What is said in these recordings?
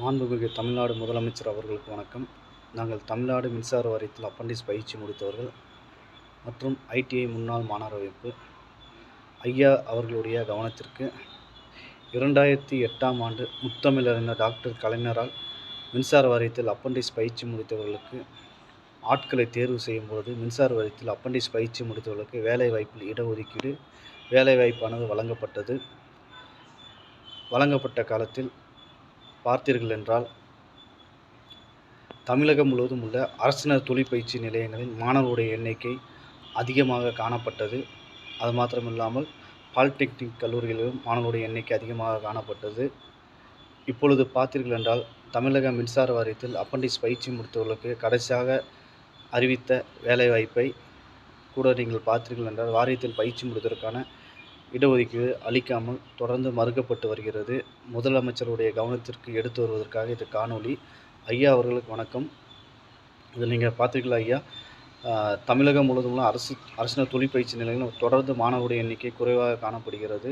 மாண்புமிகு தமிழ்நாடு முதலமைச்சர் அவர்களுக்கு வணக்கம். நாங்கள் தமிழ்நாடு மின்சார வாரியத்தில் அப்பண்டிஸ் பயிற்சி முடித்தவர்கள் மற்றும் ஐடிஐ முன்னாள் மாணவர் அமைப்பு ஐயா அவர்களுடைய கவனத்திற்கு இரண்டாயிரத்தி எட்டாம் ஆண்டு முத்தமிழறிஞர் டாக்டர் கலைஞரால் மின்சார வாரியத்தில் அப்பண்டிஸ் பயிற்சி முடித்தவர்களுக்கு ஆட்களை தேர்வு செய்யும் பொழுது மின்சார வாரியத்தில் அப்பண்டிஸ் பயிற்சி முடித்தவர்களுக்கு வேலைவாய்ப்பில் இடஒதுக்கீடு வேலைவாய்ப்பானது வழங்கப்பட்டது. வழங்கப்பட்ட காலத்தில் பார்த்தீர்கள் என்றால் தமிழகம் முழுவதும் உள்ள அரசினர் தொழிற்பயிற்சி நிலையங்களில் மாணவர்களுடைய எண்ணிக்கை அதிகமாக காணப்பட்டது. அது மாத்திரமில்லாமல் பாலிடெக்னிக் கல்லூரிகளிலும் மாணவர்களுடைய எண்ணிக்கை அதிகமாக காணப்பட்டது. இப்பொழுது பார்த்தீர்கள் என்றால் தமிழக மின்சார வாரியத்தில் அப்பண்டிஸ் பயிற்சி முடித்தவர்களுக்கு கடைசியாக அறிவித்த வேலைவாய்ப்பை கூட நீங்கள் பார்த்தீர்கள் என்றால் வாரியத்தில் பயிற்சி முடித்ததற்கான இடஒதுக்கீடு அளிக்காமல் தொடர்ந்து மறுக்கப்பட்டு வருகிறது. முதலமைச்சருடைய கவனத்திற்கு எடுத்து வருவதற்காக இது காணொளி. ஐயா அவர்களுக்கு வணக்கம். இது நீங்கள் பார்த்துருக்கலாம் ஐயா? தமிழகம் முழுவதும் அரசு அரசினர் தொழிற்பயிற்சி நிலையங்கள் தொடர்ந்து மாணவருடைய எண்ணிக்கை குறைவாக காணப்படுகிறது.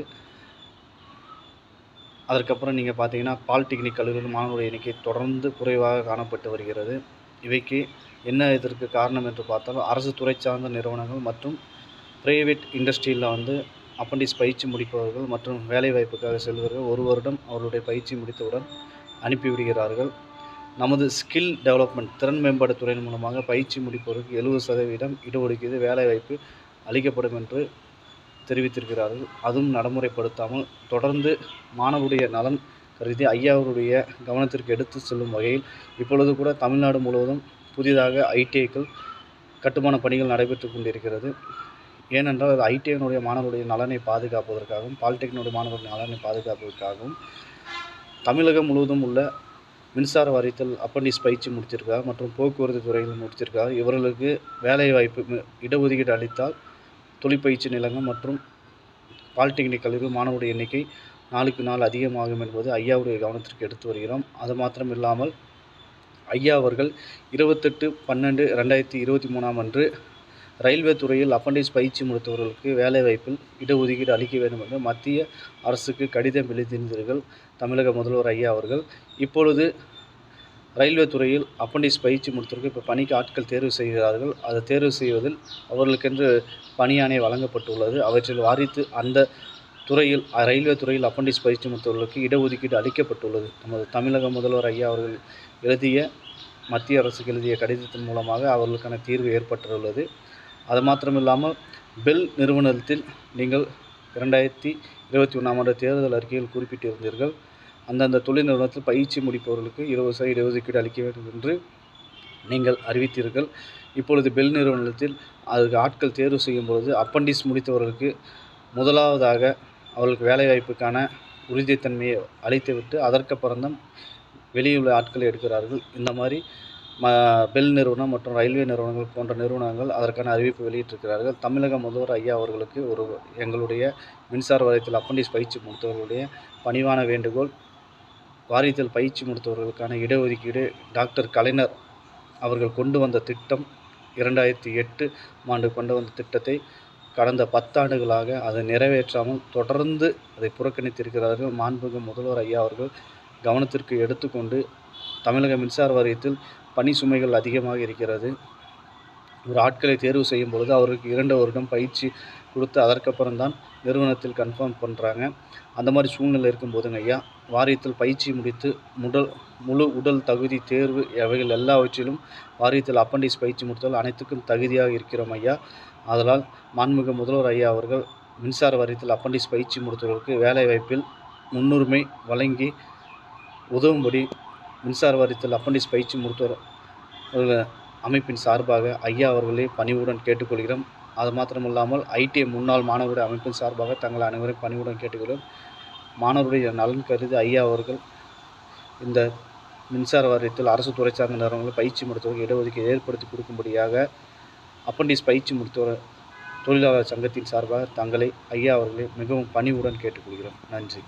அதற்கப்புறம் நீங்கள் பார்த்தீங்கன்னா பாலிடெக்னிக் கல்லூரியில் மாணவருடைய எண்ணிக்கை தொடர்ந்து குறைவாக காணப்பட்டு வருகிறது. இவைக்கு என்ன இதற்கு காரணம் என்று பார்த்தாலும் அரசு துறை சார்ந்த நிறுவனங்கள் மற்றும் பிரைவேட் இண்டஸ்ட்ரியில் வந்து அப்பண்டிஸ் பயிற்சி முடிப்பவர்கள் மற்றும் வேலைவாய்ப்புக்காக செல்வர்கள் ஒரு வருடம் அவர்களுடைய பயிற்சி முடித்தவுடன் அனுப்பிவிடுகிறார்கள். நமது ஸ்கில் டெவலப்மெண்ட் திறன் மேம்பாடு துறையின் மூலமாக பயிற்சி முடிப்பவருக்கு எழுபது சதவீதம் இடஒதுக்கீடு வேலைவாய்ப்பு அளிக்கப்படும் என்று தெரிவித்திருக்கிறார்கள். அதுவும் நடைமுறைப்படுத்தாமல் தொடர்ந்து மாணவருடைய நலன் கருதி ஐயாவருடைய கவனத்திற்கு எடுத்து செல்லும் வகையில் இப்பொழுது கூட தமிழ்நாடு முழுவதும் புதிதாக ஐடிஐக்கள் கட்டுமான பணிகள் நடைபெற்று கொண்டிருக்கிறது. ஏனென்றால் அது ஐடிஐனுடைய மாணவருடைய நலனை பாதுகாப்பதற்காகவும் பாலிடெக்னினுடைய மாணவருடைய நலனை பாதுகாப்பதற்காகவும் தமிழகம் முழுவதும் உள்ள மின்சார வாரியத்தில் அப்பண்டிஸ் பயிற்சி முடித்திருக்கார் மற்றும் போக்குவரத்து துறையில் முடித்திருக்கார் இவர்களுக்கு வேலைவாய்ப்பு இடஒதுக்கீடு அளித்தால் தொழிற்பயிற்சி நிலங்கள் மற்றும் பாலிடெக்னிக் கல்லூரி மாணவருடைய எண்ணிக்கை நாளுக்கு நாள் அதிகமாகும் என்பது ஐயாவுடைய கவனத்திற்கு எடுத்து வருகிறோம். அது மாத்திரம் இல்லாமல் ஐயா அவர்கள் இருபத்தெட்டு பன்னெண்டு ரெண்டாயிரத்தி இருபத்தி மூணாம் அன்று ரயில்வே துறையில் அப்பண்டிஸ் பயிற்சி முடித்தவர்களுக்கு வேலைவாய்ப்பில் இடஒதுக்கீடு அளிக்க வேண்டும் என்று மத்திய அரசுக்கு கடிதம் எழுதியிருந்தீர்கள் தமிழக முதல்வர் ஐயா அவர்கள். இப்பொழுது ரயில்வே துறையில் அப்பண்டிஸ் பயிற்சி முடித்தவருக்கு இப்போ பணிக்கு ஆட்கள் தேர்வு செய்கிறார்கள். அதை தேர்வு செய்வதில் அவர்களுக்கென்று பணியாணை வழங்கப்பட்டுள்ளது. அவற்றில் வாரித்து அந்த துறையில் ரயில்வே துறையில் அப்பண்டிஸ் பயிற்சி முடித்தவர்களுக்கு இடஒதுக்கீடு அளிக்கப்பட்டுள்ளது. நமது தமிழக முதல்வர் ஐயா அவர்கள் எழுதிய மத்திய அரசுக்கு எழுதிய கடிதத்தின் மூலமாக அவர்களுக்கான தீர்வு ஏற்பட்டுள்ளது. அது மாத்திரமில்லாமல் பெல் நிறுவனத்தில் நீங்கள் இரண்டாயிரத்தி இருபத்தி ஒன்றாம் ஆண்டு தேர்தல் அறிக்கையில் குறிப்பிட்டிருந்தீர்கள். அந்தந்த தொழில் நிறுவனத்தில் பயிற்சி முடிப்பவர்களுக்கு இருபது சதவீத இடஒதுக்கீடு அளிக்க வேண்டும் என்று நீங்கள் அறிவித்தீர்கள். இப்பொழுது பெல் நிறுவனத்தில் அதுக்கு ஆட்கள் தேர்வு செய்யும் பொழுது அப்பண்டிஸ் முடித்தவர்களுக்கு முதலாவதாக அவர்களுக்கு வேலைவாய்ப்புக்கான உறுதித்தன்மையை அளித்துவிட்டு அதற்கு பிறந்தம் வெளியுள்ள ஆட்களை எடுக்கிறார்கள். இந்த மாதிரி ம பெல் நிறுவனம் மற்றும் ரயில்வே நிறுவனங்கள் போன்ற நிறுவனங்கள் அதற்கான அறிவிப்பு வெளியிட்டிருக்கிறார்கள். தமிழக முதல்வர் ஐயா அவர்களுக்கு ஒரு எங்களுடைய மின்சார வாரியத்தில் அப்பண்டிஸ் பயிற்சி முடித்தவர்களுடைய பணிவான வேண்டுகோள் வாரியத்தில் பயிற்சி முடித்தவர்களுக்கான இடஒதுக்கீடு டாக்டர் கலைஞர் அவர்கள் கொண்டு வந்த திட்டம் இரண்டாயிரத்தி எட்டு ஆண்டு கொண்டு வந்த திட்டத்தை கடந்த பத்தாண்டுகளாக அதை நிறைவேற்றாமல் தொடர்ந்து அதை புறக்கணித்திருக்கிறார்கள். மாண்புமிகு முதல்வர் ஐயா அவர்கள் கவனத்திற்கு எடுத்துக்கொண்டு தமிழக மின்சார வாரியத்தில் பணி சுமைகள் அதிகமாக இருக்கிறது. ஒரு ஆட்களை தேர்வு செய்யும் பொழுது அவருக்கு இரண்டு வருடம் பயிற்சி கொடுத்து அதற்கப்புறம் தான் நிறுவனத்தில் கன்ஃபார்ம் பண்ணுறாங்க அந்த மாதிரி சூழ்நிலை இருக்கும்போதுங்க ஐயா வாரியத்தில் பயிற்சி முடித்து முதல் முழு உடல் தகுதி தேர்வு அவைகள் எல்லாவற்றிலும் வாரியத்தில் அப்பண்டிஸ் பயிற்சி முடித்தால் அனைத்துக்கும் தகுதியாக இருக்கிறோம் ஐயா. அதனால் மாண்புமிகு முதல்வர் ஐயா அவர்கள் மின்சார வாரியத்தில் அப்பண்டிஸ் பயிற்சி முடித்தவர்களுக்கு வேலைவாய்ப்பில் முன்னுரிமை வழங்கி உதவும்படி மின்சார வாரியத்தில் அப்பண்டிஸ் பயிற்சி மருத்துவர் அமைப்பின் சார்பாக ஐயா அவர்களை பணிவுடன் கேட்டுக்கொள்கிறோம். அது மாத்திரமில்லாமல் ஐடிஐ முன்னாள் மாணவருடைய அமைப்பின் சார்பாக தங்கள் அனைவரும் பணிவுடன் கேட்டுக்கொள்கிறோம். மாணவருடைய நலன் கருதி ஐயா அவர்கள் இந்த மின்சார வாரியத்தில் அரசு துறை சார்ந்த நிறுவனங்கள் பயிற்சி மருத்துவர்கள் இடஒதுக்கீடு ஏற்படுத்தி கொடுக்கும்படியாக அப்பண்டிஸ் பயிற்சி மருத்துவர் தொழிலாளர் சங்கத்தின் சார்பாக தங்களை ஐயா அவர்களை மிகவும் பணிவுடன் கேட்டுக்கொள்கிறோம். நன்றி.